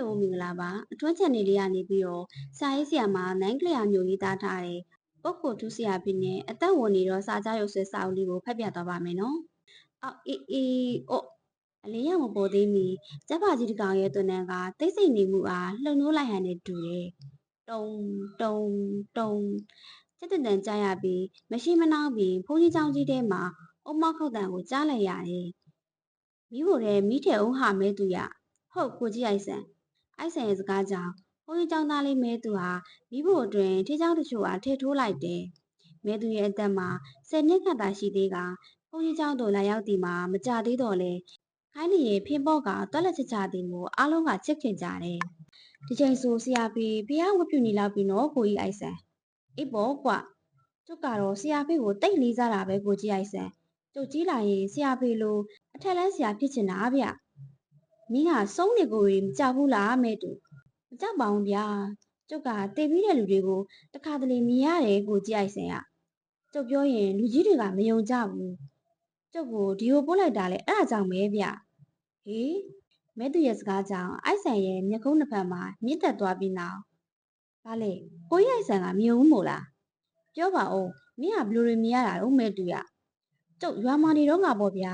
လိုမင်္ဂလာပါအတွန်းချန်နယ်လေးကနေပြီးတော့စာရေးဆရာမနိုင်ကလျာမျိုးရေးသားထားတဲ့ပုဂ္ဂိုလ်ထူးဆရာဖြစ်နေအသက်ဝင်နေတော့စာကြရုပ်ဆွဲစာအုပ်လေးကိုဖတ်ပြသွားပါမယ်နော်အော်အေးအေးအို့အလေးရမပေါ်သေးမီကျက်ပါကြီးတကောင်ရဲ့သွန်တန်းကတိတ်ဆိတ်နေမှုအားလှုံ့လို့လိုက်ဟန်နဲ့တူတယ်တုံတုံတုံစက်တန်တန်ကြားရပြီးမရှိမနှောင်းပြီးဘုန်းကြီးကျောင်းကြီးထဲမှာအုံမောက်ခောက်တန်ကိုကြားလိုက်ရတယ်မိဖို့တဲ့မိထဲဦးဟာမဲသူရဟုတ်ကိုကြီးအိုက်ဆန် အိုက်ဆန်ရဲ့စကားကြောင့်ဘုန်းကြီးကျောင်းသားလေးမဲသူဟာမိဖို့အတွင်ထေးချောင်းတချို့အားထဲထိုးလိုက်တယ်မဲသူရဲ့အသက်မှာဆယ်နှစ်ခန့်သာရှိသေးကဘုန်းကြီးကျောင်းသို့လာရောက်သည်မှာမကြသေးတော့လေခိုင်းလျေဖင်းပေါ့ကတွက်လက်ချချသည်ကိုအားလုံးကချစ်ခင်ကြတယ်ဒီချိန်ဆိုဆရာဖေးဖះဝတ်ပြူနေလောက်ပြီနော်ကိုကြီးအိုက်ဆန်အေးပေါ့ကွကျုပ်ကတော့ဆရာဖေးကိုတိတ်လေးစားတာပဲကိုကြီးအိုက်ဆန်ကျုပ်ကြီးလာရင်ဆရာဖေးလိုအထက်လန်းဆရာဖြစ်ချင်တာဗျ မင်းကစုံးနေကိုရီမကြောက်ဘူးလားမဲတူမကြောက်ပါဘူးဗျာကျုပ်ကတေပြီးတဲ့လူတွေကိုတခါတလေမြင်ရတယ်ကိုကြီးအိုက်ဆန်ကကျုပ်ပြောရင်လူကြီးတွေကမယုံကြဘူးကျုပ်ကိုဒီကိုပို့လိုက်တာလေအဲ့ဒါကြောင့်ပဲဗျဟေးမဲသူရဲ့စကားကြောင့်အိုက်ဆန်ရဲ့မျက်ခုံးနှစ်ဖက်မှာမြင့်တက်သွားပြီးနောက်ဘာလဲကိုကြီးအိုက်ဆန်ကမြင်ဘူးမို့လားပြောပါဦးမင်းကဘလူတွေမြင်ရတာတော့မဲတူရကျုပ်ရွာမနေတော့မှာပေါ့ဗျာ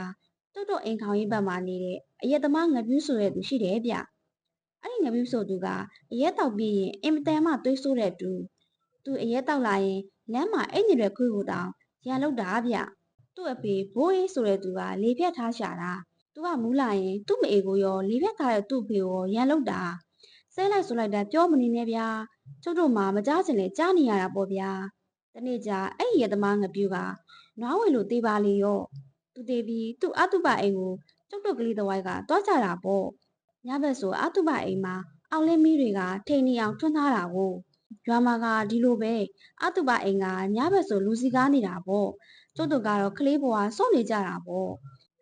တုတ်တော့အိမ်ခေါင်ကြီးဘက်မှာနေတဲ့အရက်သမားငပြူးဆိုတဲ့သူရှိတယ်ဗျအဲ့ဒီငပြူးဆိုသူကအရက်တောက်ပြီးရင်အင်မတန်မှသွေးဆိုးတဲ့သူသူအရက်တောက်လာရင်လမ်းမှာအဲ့ဒီတွေခွေးကိုတောင်ရန်လောက်တာဗျသူ့အဖေဘိုးအေးဆိုတဲ့သူကလေဖြတ်ထားရှာတာသူကမူးလာရင်သူ့မအေကိုရောလေဖြတ်ထားတဲ့သူ့ဖေကိုရန်လောက်တာဆဲလိုက်ဆိုလိုက်တာပြောမနေနဲ့ဗျာကျုပ်တို့မှမကြားချင်လဲကြားနေရတာပေါ့ဗျာတနေ့ကျအဲ့ဒီရသမားငပြူကနွားဝေလို့တေးပါလေရော သူတေးပြီးသူ့အတုပအိမ်ကိုကျုပ်တို့ကလေးတဝိုက်ကတွားကြတာပေါ့ညဘက်ဆိုအတုပအိမ်မှာအောင်လင်းမီးတွေကထိန်နေအောင်ထွန်းထားတာကိုရွာမှာကဒီလိုပဲအတုပအိမ်ကညဘက်ဆိုလူစီကားနေတာပေါ့ကျုပ်တို့ကတော့ကလေးဘွားစော့နေကြတာပေါ့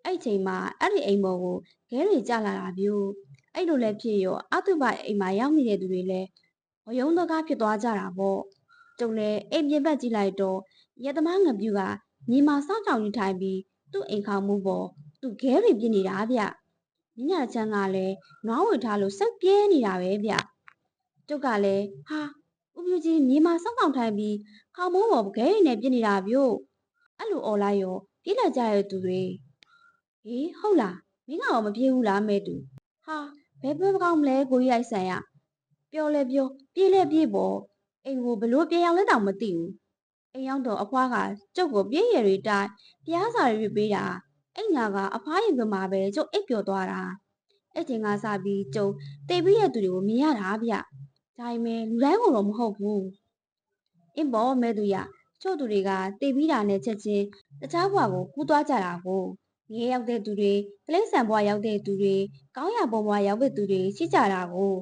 အဲ့ချိန်မှာအဲ့ဒီအိမ်ပေါ်ကိုခဲတွေကျလာတာမျိုးအဲ့လိုလဲဖြစ်ရောအတုပအိမ်မှာရောက်နေတဲ့သူတွေလည်းဝယုံတကားဖြစ်သွားကြတာပေါ့ကျုံလဲအိမ်ပြင်ဘက်ကြည့်လိုက်တော့ရသမားငပြူကညီမစောင့်ကြောင်ကြီးထိုင်ပြီး သူ့အိမ်ခေါမှုပေါ်သူခဲတွေပြစ်နေတာဗျညညချမ်းကလည်းနွားဝေထားလို့စိတ်ပြဲနေတာပဲဗျကျုပ်ကလည်းဟာဥပြူကြီးညီမစောင့်ဆောင်ထိုင်ပြီးခေါမိုးပေါ်ခဲတွေနဲ့ပြစ်နေတာဗျို့အဲ့လိုអော်လိုက်ရောပြေးလာကြတဲ့သူတွေဟေးဟုတ်လားမင်းကတော့မပြေးဘူးလားမဲတူဟာဘယ်ဘက်ကောင်းမလဲကိုကြီးအိုက်ဆန်ရပြောလဲပြောပြေးလဲပြေးပေါ့အိမ်ကိုဘလို့ပြေးအောင်လဲတောင်မသိဘူး အိမ်ရောက်တော့အဖွားကကျုပ်ကိုပြေးရည်တွေတိုင်းပြားစာတွေပြပေးတာအိမ်ညာကအဖွားရင်ကမှာပဲကျုပ်အိပ်ပျော်သွားတာအဲ့ချိန်ကစပြီးကျုံတေပြီးတဲ့သူတွေကိုမြင်ရတာဗျဒါပေမဲ့လူတိုင်းကတော့မဟုတ်ဘူးအင်းပေါ်မဲသူရချို့သူတွေကတေပြီးတာနဲ့ချက်ချင်းတခြားဘဝကိုကူးသွားကြတာကိုငရဲရောက်တဲ့သူတွေကလိမ့်ဆန်ဘဝရောက်တဲ့သူတွေကောင်းရဘဝရောက်တဲ့သူတွေရှိကြတာကို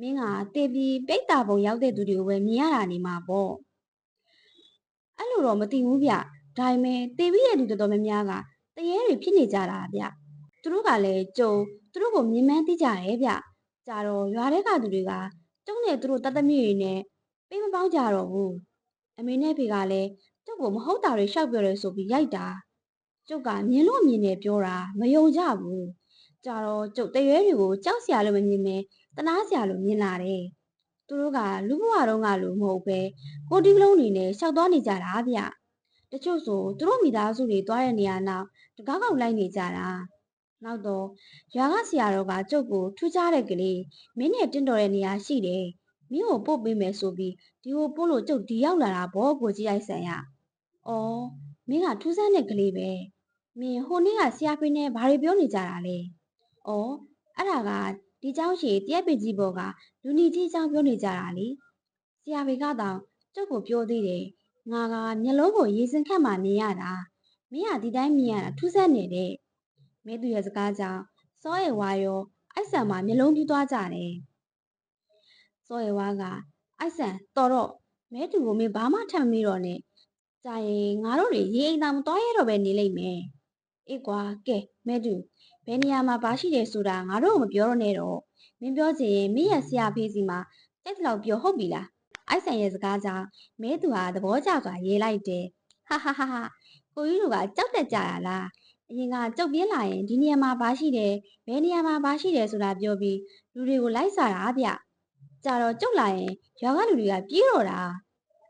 မင်းကတေပြီးပိတ်တာဘုံရောက်တဲ့သူတွေကိုပဲမြင်ရတာနေမှာပေါ့ အဲ့လိုတော့မသိဘူးဗျဒါပေမဲ့တေပြီးရဲ့လူတော်တော်များများကတရေတွေဖြစ်နေကြတာဗျသူတို့ကလည်းကြုံသူတို့ကိုမြင်မှန်းသိကြတယ်ဗျကြာတော့ရွာထဲကသူတွေကကျုံနဲ့သူတို့တတ်သမီးတွေနဲ့ပေးမပေါင်းကြတော့ဘူးအမေနဲ့ဖေကလည်းကျုပ်ကိုမဟုတ်တာတွေရှောက်ပြောတယ်ဆိုပြီးရိုက်တာကျုပ်ကမြင်လို့မြင်တယ်ပြောတာမယုံကြဘူးကြာတော့ကျုပ်တရွဲတွေကိုကြောက်စရာလို့မမြင်မဲတနာစရာလို့မြင်လာတယ် သူတို့ကလူဘဝတုန်းကလို့မဟုတ်ပဲကိုတီးလုံးနေနဲ့ရှောက်သွားနေကြတာဗျတချို့ဆိုသူတို့မိသားစုတွေသွားတဲ့နေရာနောက်တကားကောက်လိုက်နေကြတာနောက်တော့ရွာကဆရာတော်ကကျုပ်ကိုထူးခြားတဲ့ကလေးမင်းနဲ့တင့်တော်တဲ့နေရာရှိတယ်မင်းကိုပို့ပေးမယ်ဆိုပြီးဒီကိုပို့လို့ကျုပ်ဒီရောက်လာတာဗောကိုကြီးအိုက်ဆန်ရ။အော်မင်းကထူးဆန်းတဲ့ကလေးပဲ။မင်းဟိုနေ့ကဆရာဖေးနဲ့ဘာတွေပြောနေကြတာလဲ။အော်အဲ့ဒါက ဒီเจ้าရှိတရက်ပေကြီးဘောကလူနီကြီးเจ้าပြောနေကြတာလေ။ဆရာဖေးကတော့ကျုပ်ကိုပြောသေးတယ်။ငါကမျက်လုံးကိုရေစင်ခတ်မှမြင်ရတာ။မင်းကဒီတိုင်းမြင်ရတာထူးဆန်းနေတဲ့။မဲသူရဲ့စကားကြောင့်စောရဲဝါရောအိုက်ဆန်မှာမျက်လုံးပြူးသွားကြတယ်။စောရဲဝါကအိုက်ဆန်တော်တော့မဲသူကိုမင်းဘာမှထပ်မမိတော့နဲ့။ကြာရင်ငါတို့တွေရေအိမ်သာမသွားရတော့ပဲနေလိမ့်မယ်။အေးကွာကဲမဲသူ ဘယ်နေရာမှာဘာရှိတယ်ဆိုတာငါတို့မပြောတော့နဲ့တော့။မင်းပြောချင်ရင်မင်းရဲ့ဆရာဖေးစီမှာတက်တလောက်ပြောဟုတ်ပြီလား။အိုက်ဆန်ရဲ့စကားကြောင့်မဲသူဟာသဘောကျစွာရေးလိုက်တယ်။ဟာဟာဟာဟာကိုကြီးတို့ကကြောက်တတ်ကြတာလား။အရင်ကကြုတ်ပြင်းလာရင်ဒီနေရာမှာဘာရှိတယ်ဘယ်နေရာမှာဘာရှိတယ်ဆိုတာပြောပြီးလူတွေကိုလိုက်စားတာဗျကြာတော့ကျုပ်လာရင်ရွာကလူတွေကပြေးတော့တာ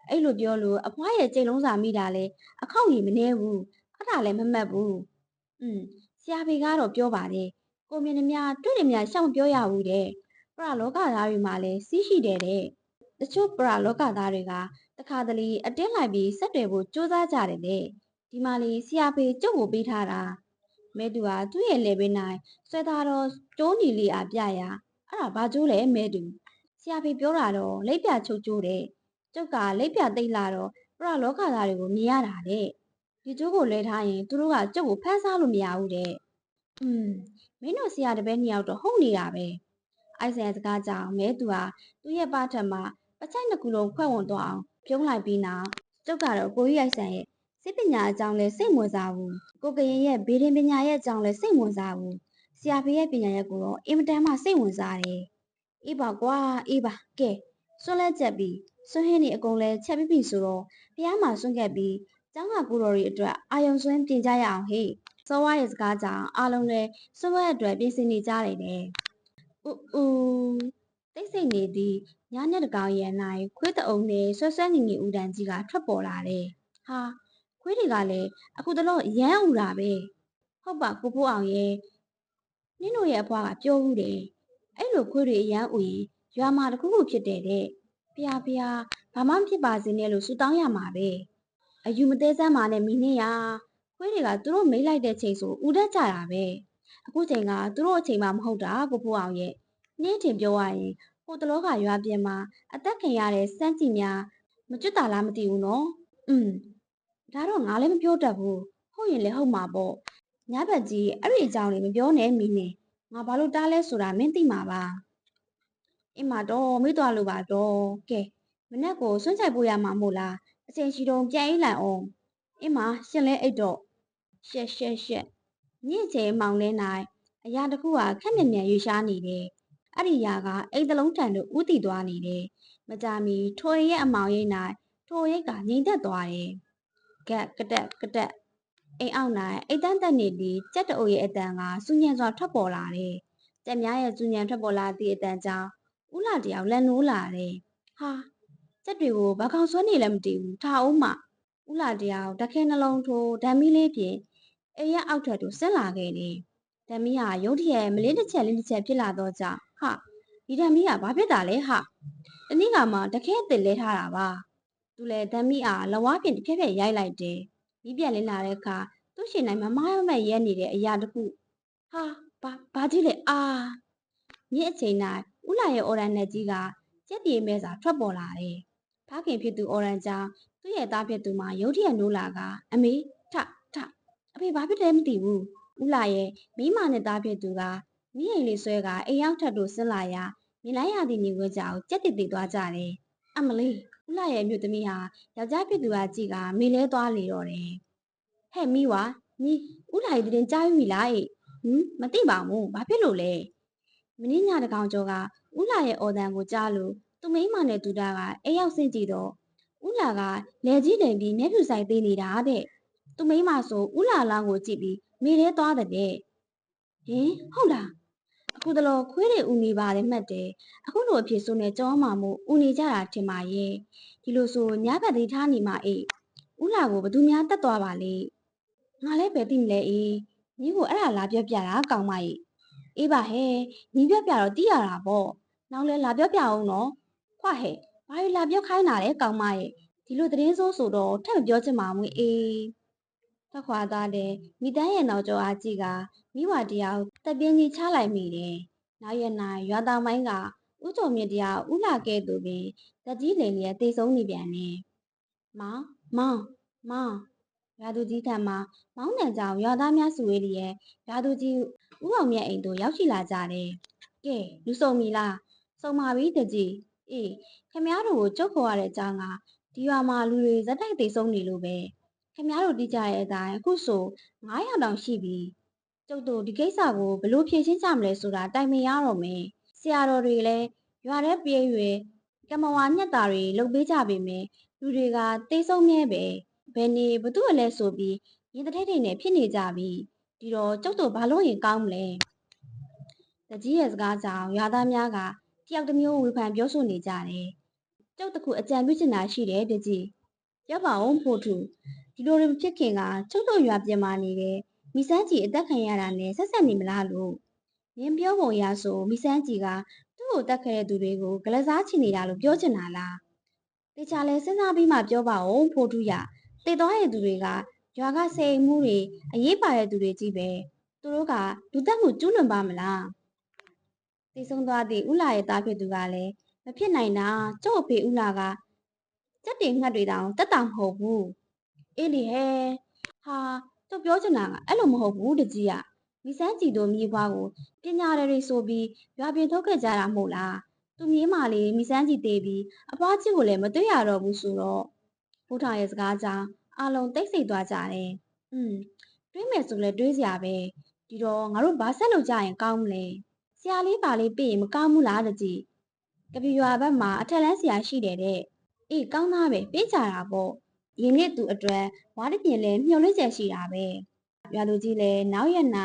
အဲ့လိုပြောလို့အဖွားရဲ့ကြိတ်လုံးစာမိတာလဲအခောက်ကြီးမနေဘူးအဲ့ဒါလည်းမမှတ်ဘူးอืม ဆရာဖေကတော့ပြောပါတယ်ကိုမြင်နှမတွေ့တယ်များရှောင်ပြောရဘူးတဲ့ပရလောကသားတွေမှာလည်းစီးရှိတယ်တဲ့တချို့ပရလောကသားတွေကတခါတလေအတင်းလိုက်ပြီးဆက်တယ်ဖို့စူးစမ်းကြတယ်တဲ့ဒီမှာလေဆရာဖေကျုပ်ကိုပေးထားတာမဲတူဟာသူ့ရဲ့လေဘေးနိုင်ဆွဲသားတော့ကျိုးညီလေးအားပြရာအဲ့ဒါဘာကျိုးလဲမဲတူဆရာဖေပြောတာတော့လက်ပြချုပ်ကျိုးတဲ့ကျုပ်ကလက်ပြသိမ့်လာတော့ပရလောကသားတွေကိုမြင်ရတာတဲ့ ဒီကျိုးကိုလဲထားရင်သူတို့ကကျုပ်ကိုဖမ်းစားလို့မရဘူးတဲ့อืมမင်းတို့ဆရာတပည့်နှစ်ယောက်တော့ဟုတ်နေတာပဲအိုက်ဆန်စကားကြောင့်မဲသူဟာသူ့ရဲ့ပါထက်မှာပချိုက်နှစ်ခုလုံးခွဲဝင်သွားအောင်ပြုံးလိုက်ပြီးနောက်ကျုပ်ကတော့ကိုကြီးအိုက်ဆန်ရဲ့စစ်ပညာအကြောင်းလဲစိတ်ဝင်စားဘူးကိုကရင်ရဲ့ဘေးရင်ပညာရဲ့အကြောင်းလဲစိတ်ဝင်စားဘူးဆရာဖေးရဲ့ပညာရဲ့ကိုတော့အင်မတန်မှစိတ်ဝင်စားတယ်အေးပါကွာအေးပါကဲစွန့်လဲချက်ပြီးစွန့်ဟင်းနေအကုန်လဲချက်ပြီးပြီဆိုတော့ဖះမှာစွန့်ခဲ့ပြီး ကျောင်းကကူတော်တွေအတွက်အာယုံစွန်းပြင်ကြရအောင်ဟေ့စောဝါရဲ့စကားကြောင့်အားလုံးလဲစွန့်ဝဲအတွက်ပြင်ဆင်နေကြတယ်တဲ့ဥဥတိတ်ဆိတ်နေသည့်ညနေတကောင်ရန်၌ခွေးတအုံနဲ့ဆွဲဆွဲငင်ငင်ဦးတန်ကြီးကထွက်ပေါ်လာတယ်ဟာခွေးတွေကလည်းအခုတလောရမ်းဦးတာပဲဟုတ်ပါကိုဖိုးအောင်ရဲ့နင်းတို့ရဲ့အဖွားကပြောဘူးတယ်အဲ့လိုခွေးတွေရမ်းဦးရင်ရွာမှာတခုခုဖြစ်တယ်တဲ့ဖျားဖျားဘာမှမဖြစ်ပါစေနဲ့လို့ဆူတောင်းရမှာပဲ အယူမသေးစမ်းပါနဲ့မိနစ်ရခွေးတွေကသူတို့မိတ်လိုက်တဲ့ချိန်ဆိုဦးတတ်ကြတာပဲအခုချိန်ကသူတို့အချိန်မှမဟုတ်တာကိုဖိုးအောင်ရဲ့နင်းထင်ပြောရရင်ဟိုတလောကရွာပြင်မှာအသက်ခင်ရတဲ့စမ်းကြည့်များမကျွတ်တာလားမသိဘူးနော်อืมဒါတော့ငါလည်းမပြောတတ်ဘူးဟုတ်ရင်လည်းဟုတ်မှာပေါ့ညဘက်ကြီးအဲ့ဒီအကြောင်းလေးမပြောနဲ့မင်းနဲ့ငါဘာလို့တားလဲဆိုတာမင်းသိမှာပါအင်းမတော့မိသွားလို့ပါတော့ကဲမနေ့ကိုစွန့်ချိုက်ပို့ရမှာမို့လား အချိန်ရှိတော့ပြန်အိတ်လိုက်အောင်အင်းမရှင်လဲအိတ်တော့ရှက်ရှက်ရှက်ညစ်ချေမောင်လဲနိုင်အရာတစ်ခုဟာခက်မြက်မြက်ရွရှားနေတယ်အဲ့ဒီရာကအိတ်တလုံးတန်တို့ဥတီသွားနေတယ်မကြမီထိုရဲ့အမောင်ရိပ်၌ထိုရိပ်ကငိမ့်သက်သွားတယ်ကက်ကတက်ကတက်အိမ်အောက်၌အိတ်တန်းတက်နေသည့်ကြက်တအုပ်ရဲ့အတန်ကစူညံစွာထွက်ပေါ်လာတယ်ကြက်များရဲ့စူညံထွက်ပေါ်လာသည့်အတန်ကြောင့်ဥလာတယောက်လန်နိုးလာတယ်ဟာ ကြက်တွေကိုဘာကောင်ဆွဲနေလဲမသိဘူးထားအောင်မဥလာတယောက်တခဲနှလုံးထိုးဓာမီလေးဖြင့်အိမ်ရဲ့အောက်ထပ်သို့ဆင်းလာခဲ့တယ်ဓာမီဟာရုတ်တရက်မလင်းတစ်ချက်လင်းတစ်ချက်ဖြစ်လာတော့ကြောင့်ဟာဒီဓာမီကဘာဖြစ်တာလဲဟာတနည်းကမှတခဲအစ်စ်လဲထားတာပါသူလည်းဓာမီအားလဝါဖြင့်တစ်ဖြက်ဖြက်ရိုက်လိုက်တယ်မိပြက်လင်းလာတဲ့အခါသူ့ရှင်နိုင်မမရမဲ့ရဲနေတဲ့အရာတစ်ခုဟာဘာဘာကြီးလဲအာမြင့်အချိန်၌ဥလာရဲ့အော်ရန်နဲ့ကြီးကကြက်ပြေမဲစာထွက်ပေါ်လာတယ် ဖခင်ဖြစ်သူအော်ရန်ကြောင့်သူ့ရဲ့သားဖြစ်သူမှာရုတ်တရက်နိုးလာကအမေထထအဖေဘာဖြစ်လဲမသိဘူးဥလာရဲ့မိမနဲ့သားဖြစ်သူကမိအိမ်လေးဆွဲကအိမ်ရောက်ထပ်တို့ဆင်းလာရာမြင်လိုက်ရသည့်နေဝဲကြောင်ကြက်တည်တည်သွားကြတယ်အမလေးဥလာရဲ့မြို့သမီးဟာယောက်ျားဖြစ်သူကကြည်ကမေလဲသွားလေတော့တယ်ဟဲ့မိဝါညီဥလာရဲ့တင်ကြားပြီလားဟင်မသိပါဘူးဘာဖြစ်လို့လဲမင်းညတကောင်ကျော်ကဥလာရဲ့အော်တန်ကိုကြားလို့ သူမိမနဲ့တူတာကအိမ်ရောက်ဆင်းကြည့်တော့ဥလာကလဲကြီးလင်ပြီးမျက်ဖြူဆိုင်သေးနေတာတဲ့သူမိမဆိုဥလာလောင်းကိုကြည့်ပြီးမေလဲသွားတဲ့ဟင်ဟုတ်လားအခုတလောခွေးတွေဦးနေပါတယ်မှတ်တယ်အခုလိုအဖြစ်ဆိုနေကြောမှာမို့ဦးနေကြတာထင်ပါရဲ့ဒီလိုဆိုညဘက်သေးထားနေမှာအေးဥလာကိုဘသူများတက်သွားပါလေငါလည်းပဲသိမလဲအေးညီကိုအဲ့ဒါလာပြောပြတာကောင်းမကြီးအေးပါဟဲ့ညီပြောပြတော့သိရတာပေါ့နောက်လဲလာပြောပြအောင်နော် ခွဟဲ့ဘာလို့လာပြောခိုင်းတာလဲကောင်းမရဲ့ဒီလိုသတင်းစိုးဆိုတော့ထပ်မပြောချင်ပါဘူးအေးထခွာသားတဲ့မိတန်းရဲ့နောက်ကျော်အားကြီးကမိဝတယောက်တက်ပြင်းကြီးချလိုက်မိတယ်နောက်ရက်၌ရွာသားမိုင်းကဥကြုံမြင့်တရားဥလာကဲ့သို့ပင်တက်ကြီးလင်လျက်တေဆုံးနေပြန်တယ်မောင်မောင်မောင်ရာသူကြီးထံမှမောင်းနှံကြောင်ရွာသားများစုဝေးလျက်ရာသူကြီးဥအောင်မြတ်အိမ်သို့ရောက်ရှိလာကြတယ်ကဲလူစုံပြီလားစုံပါပြီတကြီး အေးခမည်းတော်ကိုကြုတ်ခေါ်ရတဲ့အကြောင်းကဒီရွာမှာလူတွေဇက်တိုက်သိဆုံးနေလို့ပဲခမည်းတော်တိကြရဲ့အတိုင်းအခုဆို900တောင်ရှိပြီကျုပ်တို့ဒီကိစ္စကိုဘလို့ဖြေရှင်းကြမလဲဆိုတာတိုင်ပင်ရတော့မယ်ဆရာတော်တွေလည်းရွာထဲပြေးရွယ်ကမဝါညက်တာတွေလုပ်ပေးကြပေမယ့်လူတွေကသိဆုံးမြဲပဲဘယ်နေဘသူ့အလဲဆိုပြီးရင်တထိတ်ထိတ်နဲ့ဖြစ်နေကြပြီဒီတော့ကျုပ်တို့ဘာလို့ရင်ကောင်းမလဲတတကြီးရဲ့စကားကြောင့်ရွာသားများကတ ယောက်တစ်မျိုးဝေဖန်ပြောဆိုနေကြတယ်။ကျုပ်တခုအကြံပြုချင်တာရှိတယ်တကြီး။ရပါအောင်ဖို့သူဒီလိုတွေမဖြစ်ခင်ကကျုပ်တို့ရွာပြင်မာနေတဲ့မိစန်းကြီးအသက်ခံရတာနဲ့ဆက်ဆက်နေမလားလို့။နင်းပြောပုံရဆိုမိစန်းကြီးကသူ့ကိုတက်ခဲ့တဲ့သူတွေကိုဂလစားချင်နေတာလို့ပြောချင်တာလား။တေချာလဲစဉ်းစားပြီးမှပြောပါအောင်ဖို့သူရ။တေသွားတဲ့သူတွေကရွာကစိတ်မှုတွေအရေးပါတဲ့သူတွေကြီးပဲ။သူတို့ကလူတက်မှုကျူးလွန်ပါမလား။ တည်ဆုံးသွားသည့်ဥလာရဲ့သားဖြစ်သူကလည်းမဖြစ်နိုင်တာကျုပ်အဖေဥလာကစက်တင်ငှက်တွေတောင်တက်တာမဟုတ်ဘူး။အေးလေဟဲဟာကျုပ်ပြောချင်တာကအဲ့လိုမဟုတ်ဘူးတကြီးကမိစန်းကြည်တို့မြေဖွားကိုပညာရည်တွေဆိုပြီးရွာပြင်ထုတ်ခဲ့ကြတာမဟုတ်လား။သူမြေးမလေးမိစန်းကြည်တေးပြီးအဖွားချစ်ကိုလည်းမတွေ့ရတော့ဘူးဆိုတော့ဘုထားရဲ့စကားကြောင့်အလုံးတိတ်ဆိတ်သွားကြတယ်။อืมတွေးမယ်ဆိုလဲတွေးစရာပဲ။ဒီတော့ငါတို့ဘာဆက်လုပ်ကြရင်ကောင်းမလဲ။ ဆရာလေးပါလေးပြရင်မကောင်းဘူးလားတကြီး။ကပီရွာဘက်မှာအထက်လန်းဆရာရှိတယ်တဲ့။အေးကောင်းသားပဲပေးကြတာပေါ့။ရင်းနဲ့သူအတွက်ဝါးတပြင်လဲမျှော်လင့်ချက်ရှိတာပဲ။ရွာလူကြီးလည်းနောက်ရက်၌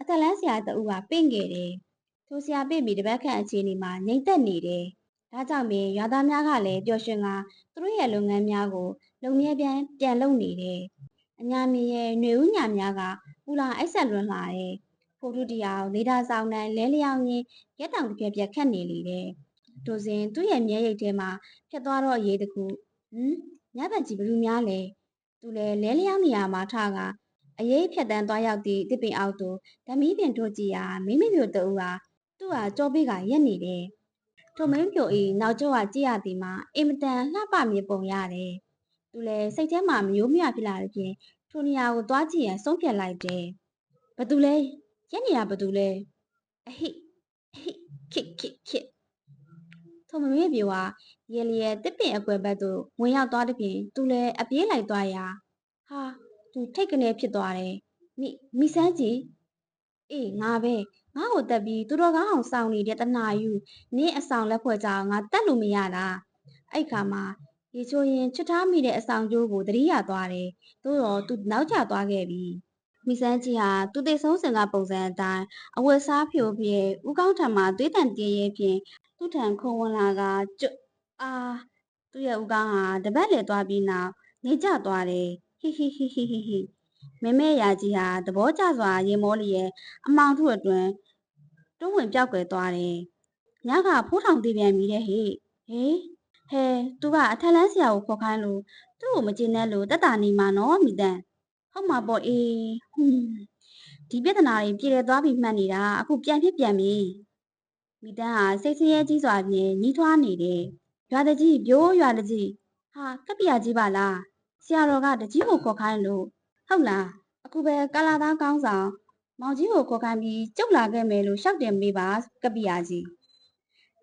အထက်လန်းဆရာတူကပင့်ခဲ့တယ်။ထိုဆရာပြင့်ပြီးတပတ်ခန့်အခြေအနေမှာငြိမ်သက်နေတယ်။ဒါကြောင့်ပင်ရွာသားများကလည်းပျော်ရွှင်ကသူတို့ရဲ့လုပ်ငန်းများကိုလုပ်မြဲပြန်ပြန်လုပ်နေတယ်။အညာမင်းရဲ့ຫນွေဦးညာများကပူလာအိုက်ဆက်လွန်လာတယ်။ ဖိုထုတရားလေဒါဆောင်တန်းလဲလျောင်းရင်းရက်တောင်တစ်ပြက်ပြက်ခတ်နေလေတယ်။ထိုစဉ်သူ့ရဲ့မျက်ရည်ထဲမှာဖြတ်သွားတော့အရေးတကူဟမ်ညဘက်ကြီးဘလူများလဲသူလည်းလဲလျောင်းနေရမှာထားကအရေးဖြတ်တန်းသွားရောက်သည့်တစ်ပင်အောက်သို့ဓမီပင်တို့ကြည်ရာမိမိမျိုးတူဟာသူ့ဟာကြောပေးကရက်နေတယ်။ထိုမင်းပြိုဤနောက်ကျောကကြည့်ရသည်မှာအင်မတန်လှပမြေပုံရတယ်။သူလည်းစိတ်ထဲမှာမယိုးမြဖြစ်လာတဲ့ဖြင့်ထိုနေရာကိုသွားကြည့်ရန်ဆုံးဖြတ်လိုက်တယ်။ဘသူလဲ ရက်နေတာဘသူလဲအဟိအဟိခစ်ခစ်ခစ်ထိုမမေပြိုဟာရေလျက်တစ်ပင်အကွယ်ဘက်သို့ဝင်ရောက်သွားတဲ့ဖြင့်သူလည်းအပြေးလိုက်သွားရာဟာသူထိတ်ကနေဖြစ်သွားတယ်မိမိစမ်းကြည့်အေးငါပဲငါ့ကိုတက်ပြီးသူတော်ကောင်းအောင်စောင်းနေတဲ့တနာယူနင်းအဆောင်လက်ဖွဲ့ကြောင်ငါတက်လို့မရတာအဲ့ခါမှာရေချိုရင်ချွတ်ထားမိတဲ့အဆောင်ကျိုးကိုတတိယသွားတယ်သို့တော့သူနောက်ကျသွားခဲ့ပြီ မိစမ်းကြီးဟာသူသိဆုံးစင်ကပုံစံအတိုင်းအဝတ်စားဖြိုပြေဥကောင်းထံမှာသွေးတန်တင်းရဲ့ဖြင့်သူ့ထံခုံဝင်လာကကျွတ်အာသူ့ရဲ့ဥကောင်းဟာတပတ်လေသွားပြီးနောက်နေကျသွားတယ်ဟိဟိဟိဟိဟိဟိမမဲရာကြီးဟာသဘောကျစွာရေမောလျက်အမောင်ထုအတွင်တွန်းဝင်ပြောက်ကွယ်သွားတယ်။ညကဖိုးထောင်တည်ပြန်ပြီတဲ့ဟေ့။ဟေးဟဲသူကအထက်လန်းဆရာကိုခေါ်ခိုင်းလို့သူ့ကိုမကျင်တဲ့လို့တက်တာနေမှာနော်မိတန်။ ဟုတ်မှာပေါ့အေးဟွန်းဒီပြဿနာတွေပြေလည်သွားပြီမှတ်နေတာအခုပြန်ဖြစ်ပြန်ပြီ။မိတန်းဟာစိတ်ဆင်းရဲကြီးစွာဖြင့်ညီးထွားနေတယ်။ရွာတကြီးပြိုးရွာတကြီးဟာကပ်ပြာကြီးပါလား။ဆရာတော်ကတကြီးကိုခေါ်ခိုင်းလို့ဟုတ်လားအခုပဲကာလာသားကောင်းဆောင်မောင်ကြီးကိုခေါ်ခိုင်းပြီးကျုပ်လာခဲ့မယ်လို့ရှောက်တယ်မေးပါကပ္ပိယာကြီး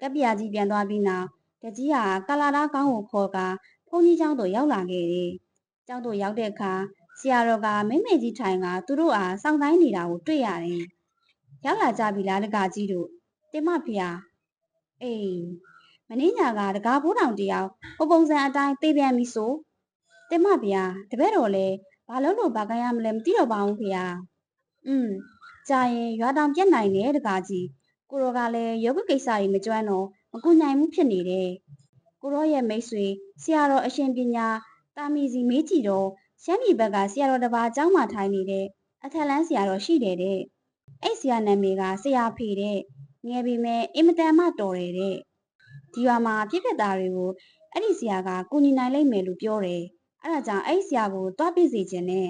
ကပ္ပိယာကြီးပြန်သွားပြီးနောက်တကြီးဟာကာလာသားကောင်းကိုခေါ်ကာဘုန်းကြီးကျောင်းသို့ရောက်လာခဲ့တယ်။ကျောင်းသို့ရောက်တဲ့အခါ ဆရာတော်ကမိမေကြီးထိုင်ကသူတို့အားစောင့်တိုင်းနေတာကိုတွေ့ရတယ်။ရောက်လာကြပြီလားတကကြီးတို့တင်မဖေဟာအေးမင်းညာကတကားဘိုးတောင်တယောက်ဟိုပုံစံအတိုင်းသိပြန်ပြီဆိုတင်မဖေဟာတပည့်တော်လည်းဘာလို့လို့ဘာကရမလဲမသိတော့ပါဘူးဖေဟာอืมကြာရင်ရွာတောင်ပြက်နိုင်တယ်တကားကြီးကိုရောကလည်းယောဂကိစ္စကြီးမကျွမ်းတော့မကူနိုင်ဘူးဖြစ်နေတယ်ကိုရောရဲ့မိတ်ဆွေဆရာတော်အရှင်ပညာတာမီစီမေးကြည့်တော့ ရှမ်းပြည်ဘက်ကဆရာတော်တစ်ပါးအเจ้าမှထိုင်နေတဲ့အထက်လန်းဆရာတော်ရှိတယ်တဲ့အဲ့ဆရာနာမည်ကဆရာဖေတဲ့ငယ်ပေမဲ့အင်မတန်မှတော်တယ်တဲ့ဒီရွာမှာပြည့်ပြတ်သားတွေကိုအဲ့ဒီဆရာကကူညီနိုင်လိမ့်မယ်လို့ပြောတယ်အဲ့ဒါကြောင့်အဲ့ဆရာကိုတွားပြစီခြင်းနဲ့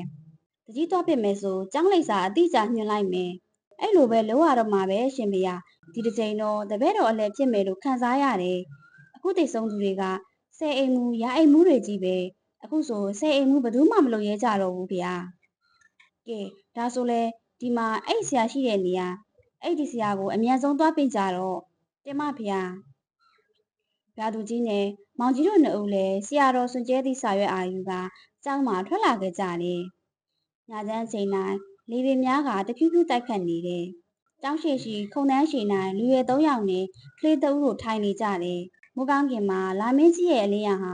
တကြီးတွားပြမယ်ဆိုကျောင်းလိပ်စာအတိအကျညွှန်လိုက်မယ်အဲ့လိုပဲလောရတော့မှာပဲရှင်ဖေရဒီတစ်ချိန်တော့တပည့်တော်အလဲဖြစ်မယ်လို့ခံစားရတယ်အခုတည်ဆုံးသူတွေကဆယ်အိမ်မူရာအိမ်မူတွေကြီးပဲ အခုဆိုဆယ်အိမ်မူဘယ်သူမှမလုပ်ရဲကြတော့ဘူးဖေရကဲဒါဆိုလဲဒီမှာအဲ့ဆရာရှိတဲ့နေရာအဲ့ဒီဆရာကိုအမြန်ဆုံးတွားပြကြတော့တင်မဖေရရာသူကြီးနဲ့မောင်ကြီးတို့နှစ်ဦးလည်းဆရာတော်စွန်ကျဲသည့်စာရွက်အာယူကကျောင်းမှာထွက်လာခဲ့ကြတယ်။ညချမ်းချိန်တိုင်းလေပင်များကတဖြူးဖြူးတိုက်ခတ်နေတယ်။ကျောင်းရှိရှိခုံတန်းရှိနိုင်လူရဲ၃ယောက်နဲ့ကလေး၃ဦးတို့ထိုင်နေကြတယ်။မူကောင်းခင်မှာလာမင်းကြီးရဲ့အလင်းရဟာ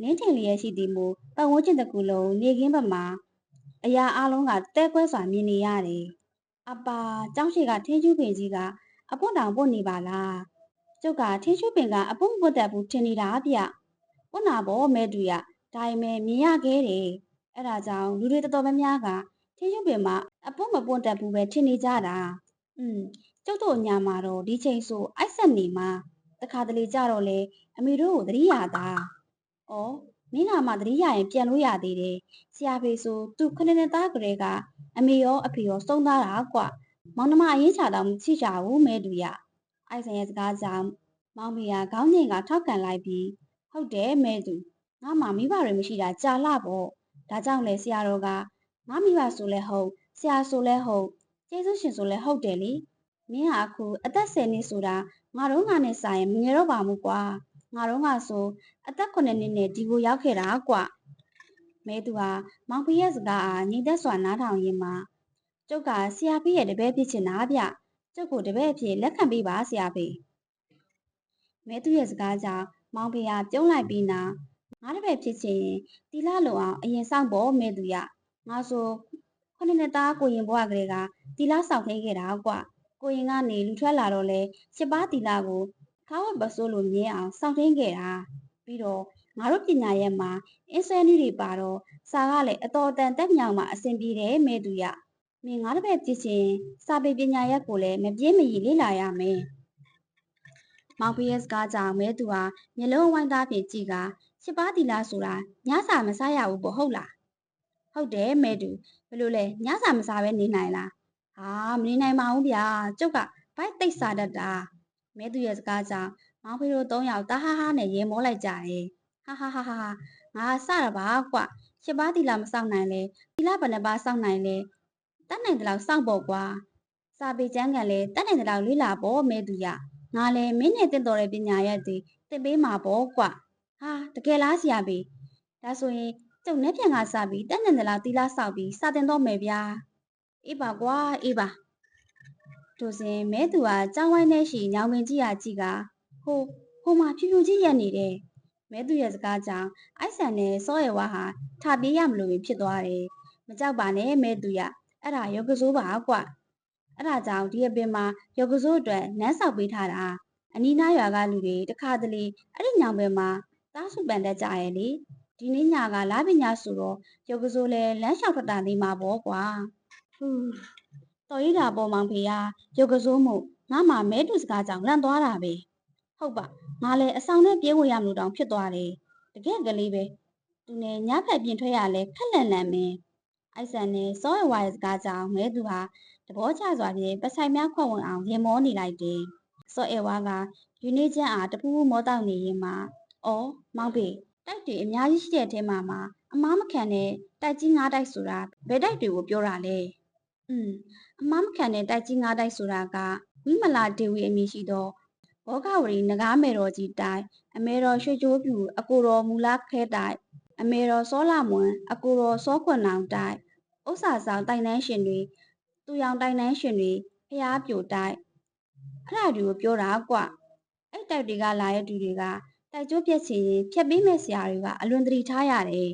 လင်းထင်လျက်ရှိသည်မူပတ်ဝန်းကျင်တစ်ခုလုံးနေခင်းဘက်မှာအရာအလုံးကတဲကွဲစွာမြင်နေရတယ်။အပါကျောင်းရှိကထင်းကျူးပင်ကြီးကအပွတ်တောင်ပွတ်နေပါလားကျုပ်ကထင်းရှုပင်ကအပွတ်မပွတ်တတ်ဘူးထင်နေတာဗျပွတ်နာပေါ့မဲတူရဒါပေမဲ့မြင်ရခဲ့တယ်အဲ့ဒါကြောင့်လူတွေတော်တော်များများကထင်းရှုပင်မှာအပွတ်မပွတ်တတ်ဘူးပဲထင်နေကြတာอืมကျုပ်တို့ညာမှာတော့ဒီချိန်ဆိုအိုက်ဆက်နေမှာတခါတလေကြတော့လေအမေတို့ကိုသတိရတာ ဩမင်းလာမှသတိရရင်ပြန်လို့ရသေးတယ်ဆရာဖေဆိုသူခဏနှစ်သားကလေးကအမေရောအဖေရောစုံသားတာကွာမောင်နှမအရင်ချတာမရှိကြဘူးမဲတူရအိုက်ဆန်ရဲ့စကားကြောင့်မောင်မေကခေါင်းငင်ကထောက်ကန်လိုက်ပြီးဟုတ်တယ်မဲတူငါမှမိဘတွေမရှိတာကြာလာပေါ့ဒါကြောင့်လေဆရာတော်ကငါမိဘဆိုလဲဟုတ်ဆရာဆိုလဲဟုတ်ကျေးဇူးရှင်ဆိုလဲဟုတ်တယ်လေမင်းဟာအခုအသက်10နှစ်ဆိုတာငါတို့ငါနဲ့စာရင်မငယ်တော့ပါဘူးကွာ ငါတို့ငါဆိုအသက်9နှစ်နဲ့ဒီကိုရောက်ခဲ့တာကွာမဲသူဟာမောင်ဖေရဲ့စကားအားညီသက်စွာနားထောင်ရင်းမှာကျုပ်ကဆရာဖေးရဲ့တပည့်ဖြစ်ချင်တာဗျကျုပ်ကိုတပည့်အဖြစ်လက်ခံပေးပါဆရာဖေးမဲသူရဲ့စကားကြောင့်မောင်ဖေကပြုံးလိုက်ပြီးနာငါတပည့်ဖြစ်ချင်ရင်တီလာလုံအောင်အရင်ဆောင်ဖို့မဲသူရငါဆိုခုနှစ်နှစ်သားကိုရင်ဘွားကလေးကတီလာဆောင်ထိန်ခဲ့တာကွကိုရင်ကနေလူထွက်လာတော့လဲရှစ်ပါးတီလာကို ခါဝတ်ပစိုးလိုမြင်အောင်ဆောင်ထိန်ခဲ့တာပြီးတော့ငါတို့ပညာရဲ့မှာအင်းဆွဲနည်းတွေပါတော့စာကလည်းအတော်တန်တက်မြောင်မှအဆင်ပြေတယ်မဲသူရမင်းငါတပည့်ဖြစ်ချင်းစာပေပညာရပ်ကိုလည်းမပြင်းမရည်လေ့လာရမယ်။မောင်ဖီးရဲ့စကားကြောင့်မဲသူဟာမျက်လုံးဝိုင်းသားဖြင့်ကြည့်ကရှစ်ပါးတီလာဆိုတာညစာမစားရဘူးပေါ့ဟုတ်လား။ဟုတ်တယ်မဲသူဘယ်လိုလဲညစာမစားဘဲနေနိုင်လား။ဟာမနေနိုင်ပါဘူးဗျာ။ကျုပ်ကဘိုက်တိတ်စားတတ်တာ။ မဲသူရဲ့စကားကြောင့်မောင်ဖီးတို့သုံးယောက်တာဟာဟာနဲ့ရေမောလိုက်ကြတယ်။ဟာဟာဟာဟာငါစရပါကွ။ရှစ်ပါးတီလာမစောင့်နိုင်လဲတီလာဘယ်နှပါစောင့်နိုင်လဲတတ်နိုင်တဲ့လောက်စောင့်ပေါ့ကွာစာပေကျမ်းကလည်းတတ်နိုင်တဲ့လောက်လေးလာပေါ့မဲသူရငါလည်းမင်းနဲ့တင့်တော်တဲ့ပညာရက်တွေသင်ပေးမှာပေါ့ကွာဟာတကယ်လားဆရာပေဒါဆိုရင်ကျုပ်နဲ့ပြန်ကစပြီးတတ်နိုင်တဲ့လောက်တီလာဆောက်ပြီးစာတင်တော့မယ်ဗျာအေးပါကွာအေးပါ တို့စဉ်မဲသူကကြောင်းဝိုင်းထဲရှိညောင်ပင်ကြီးရာကြီးကဟိုဟိုမှာဖြူဖြူကြီးရက်နေတယ်မဲသူရဲ့စကားကြောင့်အိုက်ဆန်နဲ့စောရဲဝါဟာထပြေးရမလို့ဖြစ်သွားတယ်မကြောက်ပါနဲ့မဲသူရအဲ့ဒါယောဂစိုးပါကွအဲ့ဒါကြောင့်ဒီအပင်မှာယောဂစိုးအတွက်နန်းဆောက်ပေးထားတာအနီးနားရွာကလူတွေတခါတလေအဲ့ဒီညောင်ပင်မှာသားစုပန်တတ်ကြရဲ့လေဒီနေ့ညကလာပညာဆိုတော့ယောဂစိုးလဲလမ်းလျှောက်ထွက်တာလေးမှာပေါ့ကွာဟူး တော်ရည်တာပေါ်မောင်ဖေကယောဂစိုးမှုငါမှမဲတူစကားကြောင့်လန့်သွားတာပဲဟုတ်ပါငါလည်းအဆောင်နဲ့ပြေးဝင်ရမလို့တောင်ဖြစ်သွားတယ်တကယ်ကလေးပဲသူနဲ့ညဖက်ပြင်ထွက်ရလဲခက်လန့်လန့်မင်းအိုက်ဆန်နဲ့စောရဝါရဲ့စကားကြောင့်မဲသူဟာတဘောချစွာဖြင့်ပဆိုင်များခွက်ဝင်အောင်ရင်မောနေလိုက်တယ်။စောအဲဝါကယူနေချမ်းအားတပူးပူးမောတောက်နေရင်မှအော်မောင်ပေတိုက်တွေအများကြီးရှိတဲ့အထဲမှာမှအမားမခံတဲ့တိုက်ကြီးငါးတိုက်ဆိုတာဘယ်တိုက်တွေကိုပြောတာလဲ။ อืมအမားမခံတဲ့တိုက်ကြီးငါးတိုက်ဆိုတာကဝိမလာဒေဝီအမည်ရှိသောဘောဂဝရီနဂါမေတော်ကြီးတိုက်အမေတော်ရွှေချိုးပြူအကိုတော်မူလာခဲတိုက်အမေတော်စောလာမွန်အကိုတော်စောခွန်နောင်တိုက်ဥစ္စာဆောင်တိုင်တန်းရှင်တွေသူရောင်တိုင်တန်းရှင်တွေဖျားပြိုတိုက်အဲ့ဒါတွေကိုပြောတာကွအဲ့တိုက်တွေကလာတဲ့သူတွေကတိုက်ကျိုးပြက်ချင်ရင်ဖြတ်ပေးမဲ့ဆရာတွေကအလွန်တတိထားရတယ်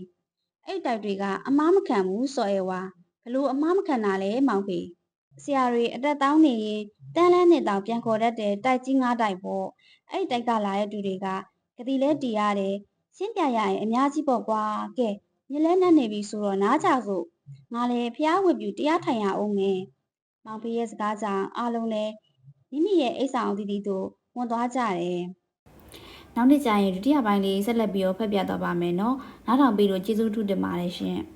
အဲ့တိုက်တွေကအမားမခံဘူးစော်ရဲဝါ ဘလို့အမားမခံတာလဲမောင်ဖေဆရာတွေအတက်တောင်းနေရင်တန်းလန်းနဲ့တောင်ပြန်ခေါ်တတ်တဲ့တိုက်ကြီးငါးတိုက်ပေါ့အဲ့တိုက်ကလာတဲ့သူတွေကကတိလဲတီရတယ်ရှင်းပြရရင်အများကြီးပေါ့ကွာကဲညလဲနှက်နေပြီဆိုတော့နားကြစို့ငါလည်းဖျားဝတ်ပြူတရားထိုင်ရအောင်မယ်။မောင်ဖေးရဲ့စကားကြောင့်အားလုံးလည်းမိမိရဲ့အိတ်ဆောင်အသီးသီးတို့ဝန်သွားကြတယ်။နောက်နေ့ကျရင်ဒုတိယပိုင်းလေးဆက်လက်ပြီးတော့ဖတ်ပြသွားပါမယ်နော်။နောက်ထောင်ပြီးတော့ကျေးဇူးထူးတင်ပါတယ်ရှင်။